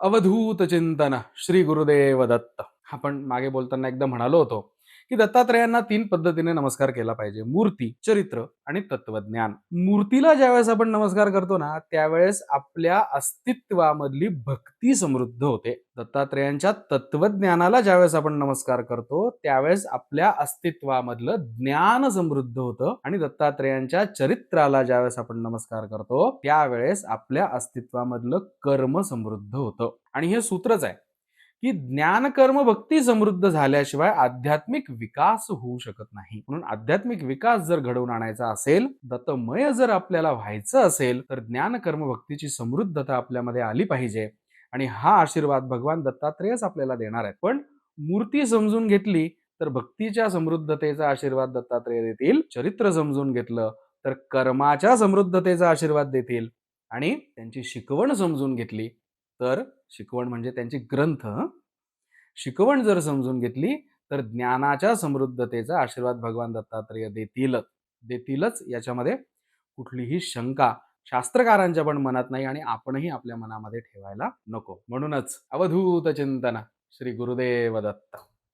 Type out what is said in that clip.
अवधूत चिंतन श्री गुरुदेव दत्त. आपण मागे बोलताना एकदा म्हणालो होतो की दत्तात्रयांना तीन पद्धतीने नमस्कार केला पाहिजे. मूर्ती चरित्र आणि तत्वज्ञान मूर्तीला ज्यावेळेस आपण नमस्कार करतो ना त्यावेळेस आपल्या अस्तित्वामधली भक्ती समृद्ध होते. दत्तात्रयांच्या तत्वज्ञानाला ज्यावेळेस आपण नमस्कार करतो त्यावेळेस आपल्या अस्तित्वामधलं ज्ञान समृद्ध होतं आणि दत्तात्रयांच्या चरित्राला ज्यावेळेस आपण नमस्कार करतो त्यावेळेस आपल्या अस्तित्वामधलं कर्म समृद्ध होतं. आणि हे सूत्रच आहे. की ज्ञान कर्म भक्ती समृद्ध झाल्याशिवाय आध्यात्मिक विकास होऊ शकत नाही. म्हणून आध्यात्मिक विकास जर घडवून आणायचा असेल दत्तमय जर आपल्याला व्हायचं असेल तर ज्ञान कर्म भक्तीची समृद्धता आपल्यामध्ये आली पाहिजे. आणि हा आशीर्वाद भगवान दत्तात्रेयच आपल्याला देणार आहेत. पण मूर्ती समजून घेतली तर भक्तीच्या समृद्धतेचा आशीर्वाद दत्तात्रेय देतील. चरित्र समजून घेतलं तर कर्माच्या समृद्धतेचा आशीर्वाद देतील. आणि त्यांची शिकवण समजून घेतली तर शिकवण म्हणजे त्यांची ग्रंथ. शिकवण जर समजून घेतली तर ज्ञानाच्या समृद्धतेचा आशीर्वाद भगवान दत्तात्रेय देतीलच देतीलच याच्यामध्ये कुठलीही शंका शास्त्रकारांच्या पण मनात नाही आणि आपणही आपल्या मनामध्ये ठेवायला नको. म्हणूनच अवधूत चिंतन श्री गुरुदेव दत्त.